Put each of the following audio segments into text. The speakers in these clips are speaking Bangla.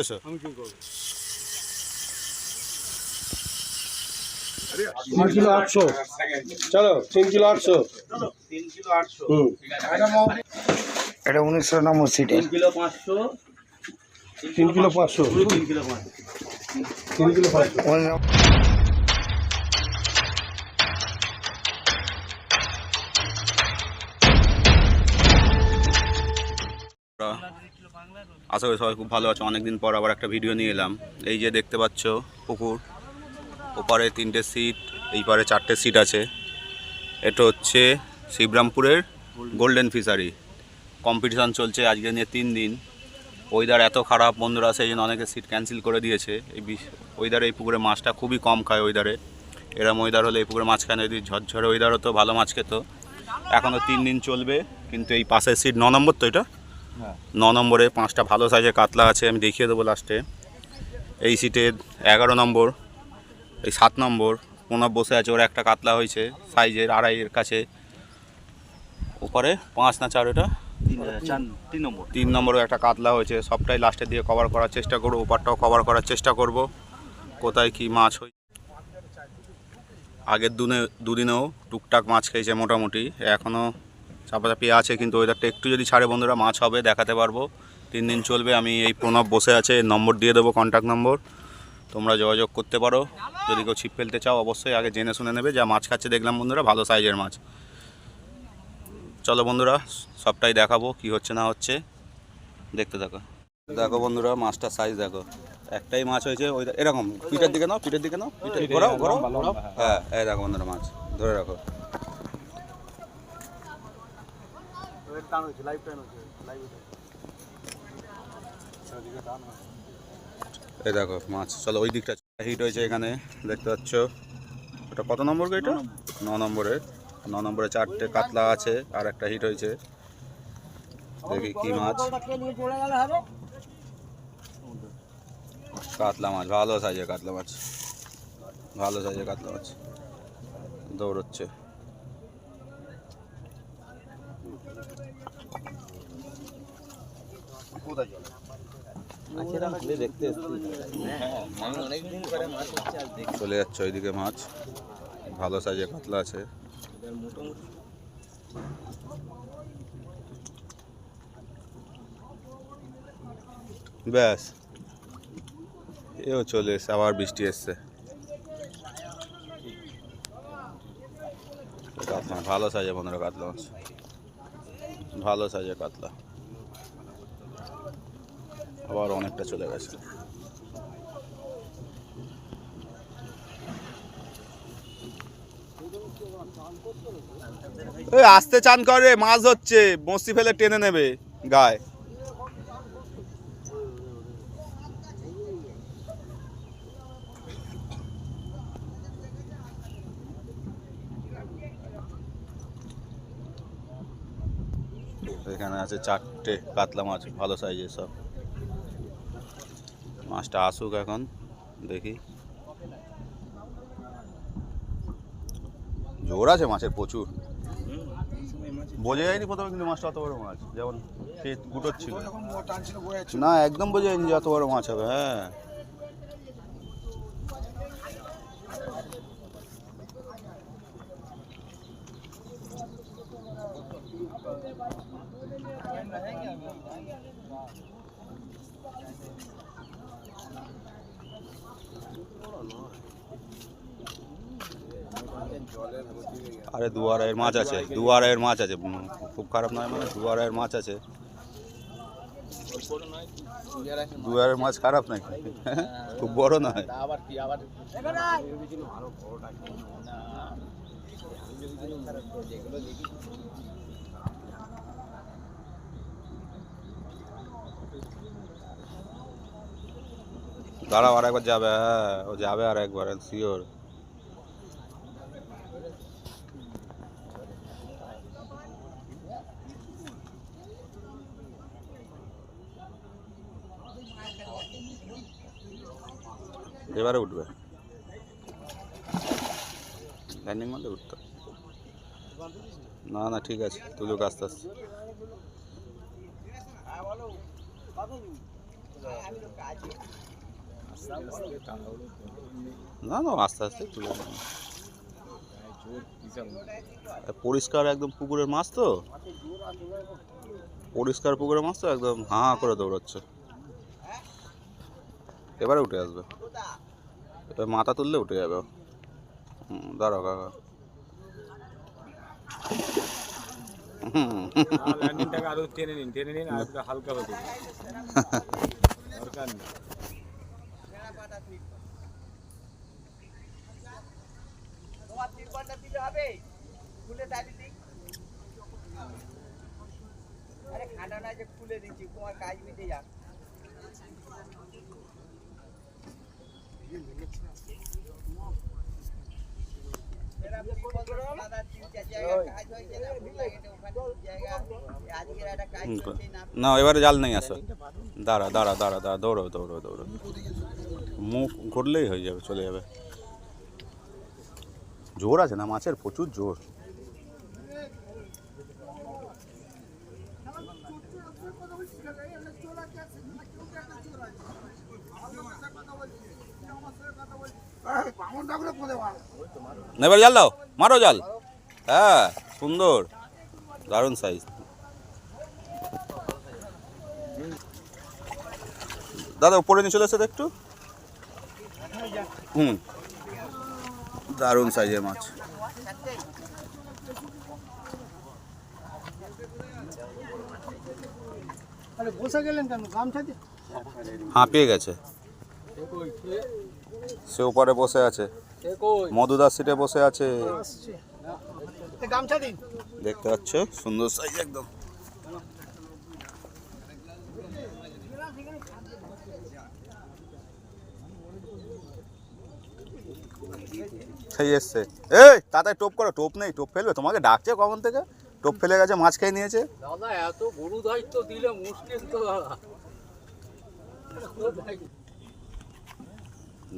এসো। আমি কি করব তিন কিলো আটশো। চলো তিন কিলো আটশো। হুম। এটা উনিশশো নম্বর সিটে কিলো পাঁচশো। তিন কিলো পাঁচশো। তিন কিলো পাঁচশো। তিন কিলো পাঁচশো। আশা করি সবাই খুব ভালো আছে। অনেকদিন পর আবার একটা ভিডিও নিয়ে এলাম। এই যে দেখতে পাচ্ছ, পুকুর। ওপারে তিনটে সিট এই পারে চারটে সিট আছে। এটা হচ্ছে শিবরামপুরের গোল্ডেন ফিশারি কম্পিটিশান চলছে আজকে নিয়ে তিন দিন। ওয়েদার এত খারাপ বন্ধুরা, সেই জন্য অনেকে সিট ক্যান্সেল করে দিয়েছে। এই ওয়েদারে এই পুকুরে মাছটা খুবই কম খায় ওয়েদারে এরম ওয়েদার হলে এই পুকুরে মাছ খায় যদি ঝরঝরে ওয়েদার হতো, ভালো মাছ খেত। এখনও তিন দিন চলবে, কিন্তু এই পাশের সিট ন নম্বর তো এটা? ন নম্বরে পাঁচটা ভালো সাইজের কাতলা আছে আমি দেখিয়ে দেবো লাস্টে এই সিটে এগারো নম্বর এই সাত নম্বর প্রণব বসে আছে ওর একটা কাতলা হয়েছে সাইজের আড়াইয়ের কাছে। ওপরে পাঁচ না চার চার তিন নম্বর। তিন নম্বরও একটা কাতলা হয়েছে সবটাই লাস্টের দিয়ে কভার করার চেষ্টা করব ওপারটাও কভার করার চেষ্টা করব। কোথায় কি মাছ হয় আগের দুনে দুদিনেও টুকটাক মাছ খেয়েছে মোটামুটি এখনও চাপাচাপি আছে কিন্তু ওয়েদারটা একটু যদি ছাড়ে বন্ধুরা মাছ হবে দেখাতে পারব। তিন দিন চলবে আমি এই প্রণব বসে আছে নম্বর দিয়ে দেবো কন্ট্যাক্ট নম্বর। তোমরা যোগাযোগ করতে পারো। যদি কেউ ছিপ ফেলতে চাও অবশ্যই আগে জেনে শুনে নেবে যা মাছ খাচ্ছে দেখলাম বন্ধুরা ভালো সাইজের মাছ। চলো বন্ধুরা সবটাই দেখাবো কি হচ্ছে না হচ্ছে। দেখতে থাকো। দেখো বন্ধুরা মাছটার সাইজ দেখো। একটাই মাছ হয়েছে ওই এরকম পিঠের দিকে নাও পিঠের দিকে নাও পিঠের ঘোরাও ঘোরাও। হ্যাঁ এই দেখো বন্ধুরা মাছ ধরে রাখো। টান হয়েছে লাইভ টান হয়েছে লাইভ এই দেখো মাছ চলো ওই দিকটা হিট হয়েছে এখানে দেখতে পাচ্ছ? ওটা কত নম্বর এটা ন নম্বরে। ন নম্বরে। চারটে কাতলা আছে আর একটা হিট হয়েছে। দেখি কি মাছ। কাতলা মাছ ভালো সাইজের কাতলা মাছ। ভালো সাইজের কাতলা মাছ। দৌড়চ্ছে। চলে যাচ্ছে ওইদিকে মাছ। ভালো সাইজে কাতলা আছে। ব্যাস। এও চলে এসছে, আবার বৃষ্টি এসছে। ভালো সাইজে পনেরো কাতলা মাছ। ভালো সাইজের কাতলা। আবার অনেকটা চলে গেছে। ওই আস্তে চান করে, মাছ হচ্ছে বসি ফেলে টেনে নেবে গায়ে। এখানে আছে চারটে কাতলা মাছ, ভালো সাইজের সব। মাছটা আসুক এখন দেখি। জোর আছে মাছের প্রচুর। বোঝা যায়নি প্রথমে কিন্তু মাছটা অত বড় মাছ যেমন সে গুটোচ্ছিল না একদম বোঝা যায়নি যে অত বড় মাছ হবে হ্যাঁ। আরে দুয়ারের মাছ আছে দুয়ারের মাছ আছে উম, খুব খারাপ নয় মানে দুয়ারের মাছ আছে। দুয়ারের মাছ খারাপ নাকি? খুব বড় নয়। আবার কি আবার দাঁড়াও আর একবার যাবে হ্যাঁ ও যাবে আর একবার শিওর এবারে উঠবে। ল্যান্ডিং মারলে উঠতো না না, ঠিক আছে, তুলুক আস্তে আস্তে। না না, আস্তে আস্তে তুলে। পরিষ্কার একদম পুকুরের মাছ তো? পরিষ্কার পুকুরের মাছ তো একদম হাঁ করে দৌড়াচ্ছে। এবারে উঠে আসবে। এবার মাথা তুললে উঠে যাবে। দাঁড়াও কাকা। টেনে নিন টেনে নিন হালকা হতে। দরকার তোমার তিরপলটা দিলে হবে খুলে ডালি দিই আরে খাটা না যে খুলে দিচ্ছি তোমার কাজ মিটে যাক এরা বিপদ দাদা তিন চার জায়গায় কাজ হয়েছে না ভুল লাগেছে ওখানে জায়গা আজকের একটা কাজ হুম, করছে না না এবারে জাল নেই আসো দাঁড়া দাঁড়া দাঁড়া দাঁড়া দৌড়ো দৌড়ো দৌড়ো মুখ ঘুরলেই হয়ে যাবে চলে যাবে জোর আছে না, মাছের প্রচুর জোর। এবার জাল দাও। মারো জাল। হ্যাঁ সুন্দর। দারুণ সাইজ দাদা, উপরে নিয়ে চলে তো একটু। হুম। দারুণ সাইজের মাছ। হাঁপিয়ে গেছে। সে উপরে বসে আছে। মধুদার সিটে বসে আছে। দেখতে পাচ্ছ? সুন্দর সাইজ একদম। সেই এসছে। এই তাড়াতাড়ি টোপ করো টোপ নেই টোপ ফেলবে তোমাকে ডাকছে কখন থেকে? টোপ ফেলে গেছে মাছ খেয়ে নিয়েছে। দাদা এত গরু দায়িত্ব দিলে মুশকিল তো দাদা।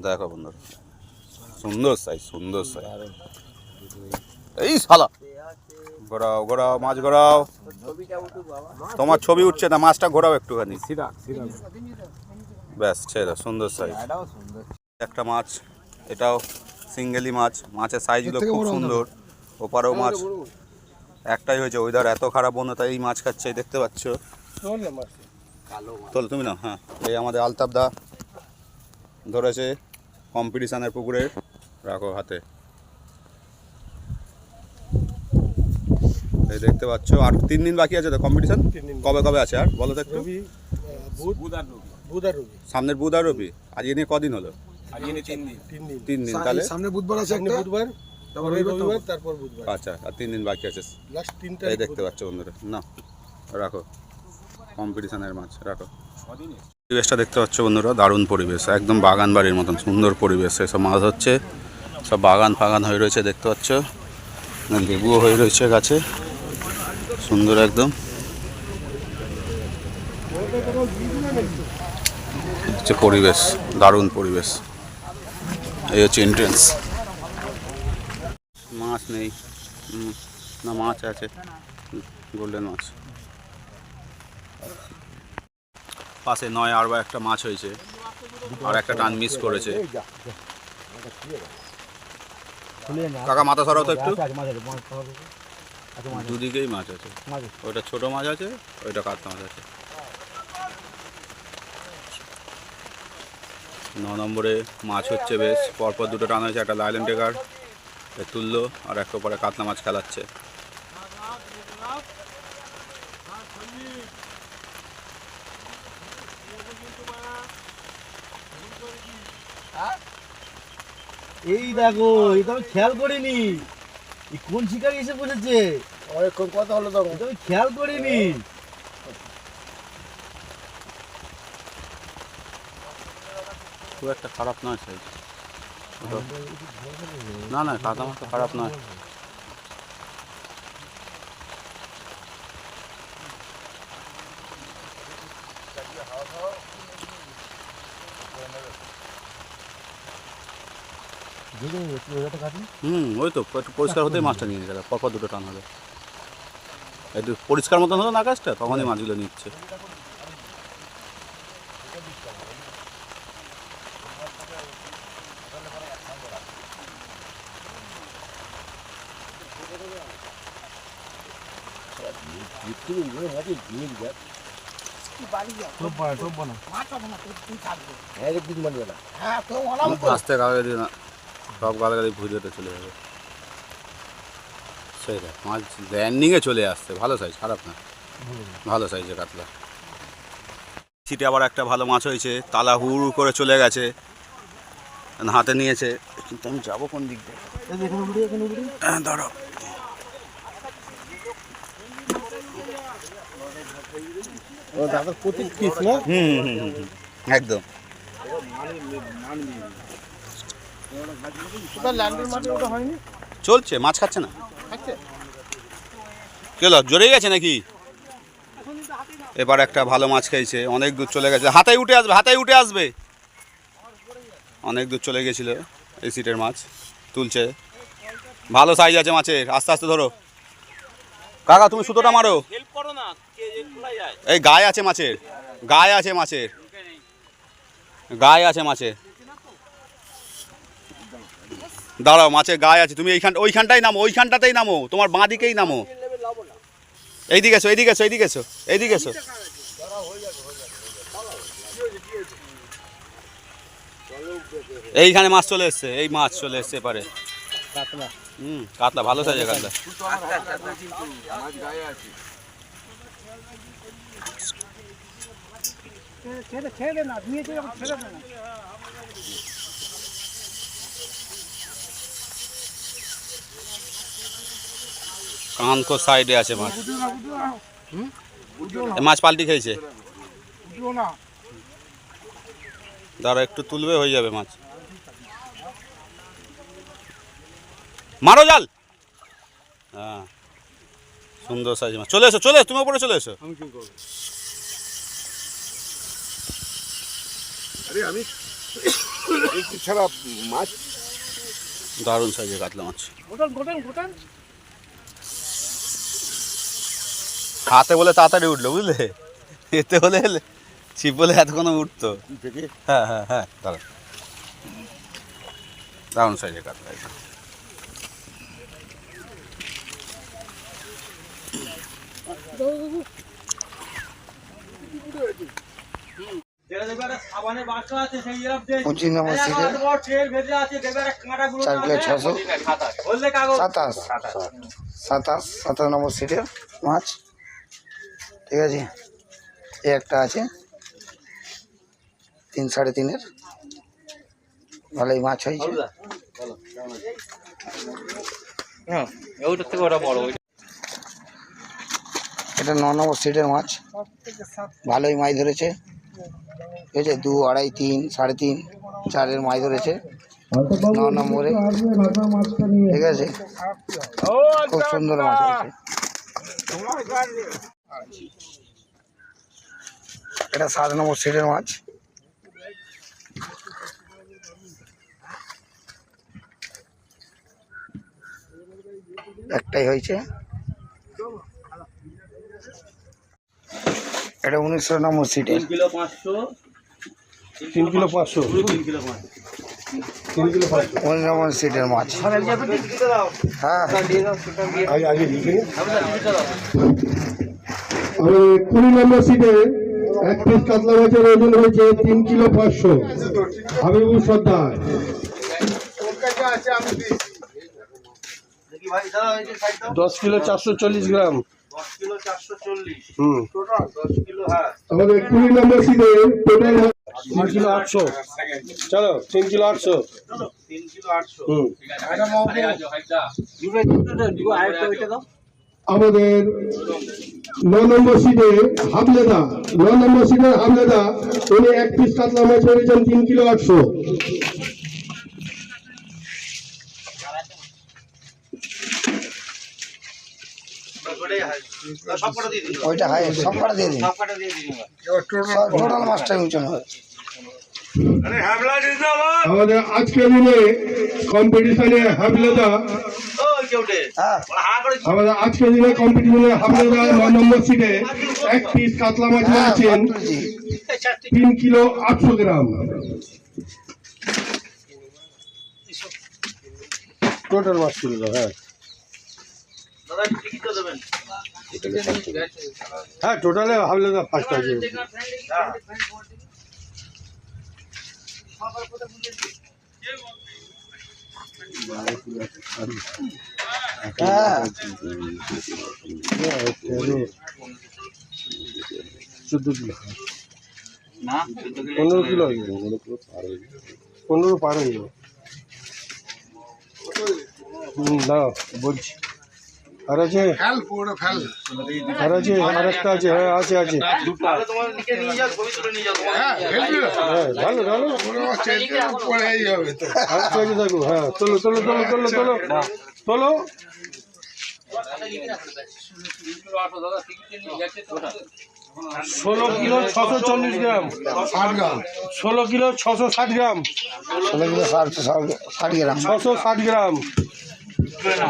দেখো বন্ধুরা সুন্দর সাইজ সুন্দর সাইজ এই শালা ঘোরাও ঘোরাও মাছ ঘোরাও। তোমার ছবি উঠছে না মাছটা ঘোরাও একটুখানি। ব্যাস ছেড়ে দাও, সুন্দর সাইজ একটা মাছ এটাও। সিঙ্গেলি মাছ মাছের সাইজগুলো খুব সুন্দর ওপারেও মাছ। একটাই হয়েছে ওয়েদার এত খারাপ বন্ধু তাই এই মাছ খাচ্ছে দেখতে পাচ্ছ। তোল তুমি না হ্যাঁ। এই আমাদের আলতাপ দা ধরেছে কম্পিটিশানের পুকুরে রাখো হাতে। এই দেখতে পাচ্ছ আর তিন দিন বাকি আছে তো কম্পিটিশন কবে কবে আছে আর? বলো তো একটু। রবি বুধ আর সামনের বুধ আর রবি? আজকে নিয়ে কদিন হলো? তিন দিন। তিন দিন। তিন দিন তাহলে? সামনে বুধবার আছে একটা? বুধবার তারপর রবিবার তারপর বুধবার। আচ্ছা আর তিন দিন বাকি আছে। লাস্ট তিনটা এই দেখতে পাচ্ছ বন্ধুরা। না রাখো। কম্পিটিশনের মাছ রাখো। পরিবেশটা দেখতে পাচ্ছ বন্ধুরা দারুণ পরিবেশ একদম বাগান বাড়ির মতন সুন্দর পরিবেশ। এসব মাছ হচ্ছে সব বাগান ফাগান হয়ে রয়েছে দেখতে পাচ্ছ। লেবুও হয়ে রয়েছে গাছে। সুন্দর একদম। হচ্ছে পরিবেশ দারুণ পরিবেশ। এই হচ্ছে এন্ট্রেন্স মাছ নেই। না, মাছ আছে। গোল্ডেন মাছ। পাশে নয় আর একটা মাছ হয়েছে। আর একটা টান মিস করেছে। কাকা, মাথা সরাও তো একটু। দুদিকেই মাছ আছে। ওইটা ছোট মাছ আছে ওইটা কাতলা মাছ আছে। ন নম্বরে মাছ হচ্ছে বেশ। পরপর দুটো টান হয়েছে একটা লাইলেন টেকার তুললো আর একটা পরে কাতলা মাছ খেলাচ্ছে। এই দেখো এটা আমি খেয়াল করিনি। এই কোন শিকারি এসে বসেছে? অনেকক্ষণ কথা হলো তখন। খেয়াল করিনি। খুব একটা খারাপ নয় সাইজ না না কাতলা মাছ খারাপ নয়। হুম, ওই তো, একটু পরিষ্কার হতেই মাছটা নিয়ে যাবে পরপর দুটো টান হবে। একটু পরিষ্কার মতন হলো না আকাশটা তখনই মাছগুলো নিচ্ছে। আস্তে গালাগালি দিও না সব গালাগালি ভিডিওতে চলে যাবে সেই দেখ মাছ ল্যান্ডিংয়ে চলে আসছে ভালো সাইজ খারাপ না ভালো সাইজের কাতলা ছিটে আবার একটা ভালো মাছ হয়েছে তালা হুড় করে চলে গেছে হাতে নিয়েছে। কিন্তু আমি যাব কোন দিক দিয়ে? দাঁড়াও দাদার প্রতি পিস না? হুম হুম একদম। চলছে মাছ খাচ্ছে না। কেল জোরে গেছে নাকি? এবার একটা ভালো মাছ খেয়েছে অনেক দূর চলে গেছে। হাতায় উঠে আসবে হাতায় উঠে আসবে। অনেক দূর চলে গেছিল এই সিটের মাছ তুলছে। ভালো সাইজ আছে মাছের আস্তে আস্তে ধরো। কাকা তুমি সুতোটা মারো। হেল্প করো না। এই গায়ে আছে মাছের, গায়ে আছে মাছের। গায়ে আছে মাছের। দাঁড়াও, মাছের গায়ে আছে। তুমি এইখান ওইখানটাই নামো, ওইখানটাতেই নামো। তোমার বাঁ দিকেই নামো। এইদিকে এসো এইদিকে এসো এইদিকে এসো এইদিকে এসো। এইখানে মাছ চলে এসছে, এই মাছ চলে এসছে এপারে। হুম, কাতলা, ভালো সাইজের কাতলা। কানকো সাইডে আছে মাছ। মাছ পাল্টি খেয়েছে। দাঁড়া একটু তুলবে হয়ে যাবে মাছ। মারো জাল। হ্যাঁ সুন্দর সাইজ মাছ। চলে এসো চলে এসো তুমি ওপরে চলে এসো। ছাড়া মাছ। দারুণ সাইজের কাতলা মাছ। হাতে বলে তাড়াতাড়ি উঠল বুঝলে? এতে হলে ছিপ বলে এতক্ষণ উঠতো। হ্যাঁ হ্যাঁ হ্যাঁ দাঁড়ান। দারুণ সাইজের কাতলা সিটে চার ছশো। সাতাশ। সাতাশ সাতাশ নম্বর সিটের মাছ। ঠিক আছে? এ একটা আছে। তিন সাড়ে তিনের। ভালোই মাছ হয়েছে। এটা ন নম্বর সিটের মাছ। ভালোই মাছ ধরেছে। ঠিক আছে দু, আড়াই, তিন, সাড়ে তিন, চারের মাছ ধরেছে। ন নম্বরে। ঠিক আছে। খুব সুন্দর মাছ হয়েছে। এটা সাত নম্বর সিটের মাছ। একটাই হয়েছে। এটা উনিশশো নম্বর কিলো পাঁচশো। তিন কিলো পাঁচশো। তিন কিলো পাঁচ উনিশ নম্বর সিটের মাছ। হ্যাঁ। আর কুড়ি নম্বর সিটে এক পিস কাতলা মাছের ওজন হয়েছে তিন কিলো পাঁচশো। হাবিবুর সর্দার। দেখি ভাই দাঁড়াও এই যে সাইড দাও। দশ কিলো চারশো চল্লিশ গ্রাম। হ্যাঁ আমাদের কুড়ি নম্বর সিটে টোটাল তিন কিলো আটশো। চলো তিন কিলো আটশো। তিন কিলো আটশো। আমাদের ন নম্বর সিটে হাবলেদা ন নম্বর সিটে হাবলেদা উনি এক পিস কাতলা মাছ তিন কিলো আটশো ওটাই হয় সব কটা দিয়ে দিন ওইটা হয় সব কটা দিয়ে দিন টোটাল উঁচু হবে। আমাদের আজকের দিনে কম্পিটিশনে হাবলেদা হ্যাঁ। আমাদের আজকের দিনে কম্পিটিশনে হাবলেদা ন নম্বর সিটে এক পিস কাতলা মাছ হ্যাঁ তিন কিলো আটশো গ্রাম। টোটাল মাছ দাও হ্যাঁ। হ্যাঁ টোটালে হাবলেদা ফার্স্ট আছে হ্যাঁ চোদ্দ কিলো। পনেরো কিলো হয়ে পনেরো পার হয়ে হুম না বলছি। আর আছে আর আছে আর একটা আছে হ্যাঁ আছে আছে। হ্যাঁ ভালো ভালো। আচ্ছা আছে দেখো হ্যাঁ তোলো তোলো তোলো ষোলো কিলো ছশো চল্লিশ গ্রাম। ষাট গ্রাম। ষোলো কিলো ছশো ষাট গ্রাম। ষোলো কিলো ষাট গ্রাম। ছশো ষাট গ্রাম।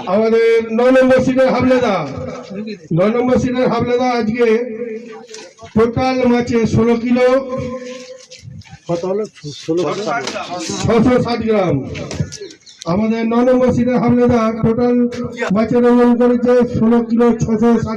আমাদের নয় নম্বর সিটের হাবলেদা নয় নম্বর সিটের হাবলেদা আজকে টোটাল মাছে ষোলো কিলো কত হলো? ছশো ষাট গ্রাম। আমাদের ন নম্বর সিটের হাবলেদা টোটাল মাছের ওজন করেছে ষোলো কিলো ছশো ষাট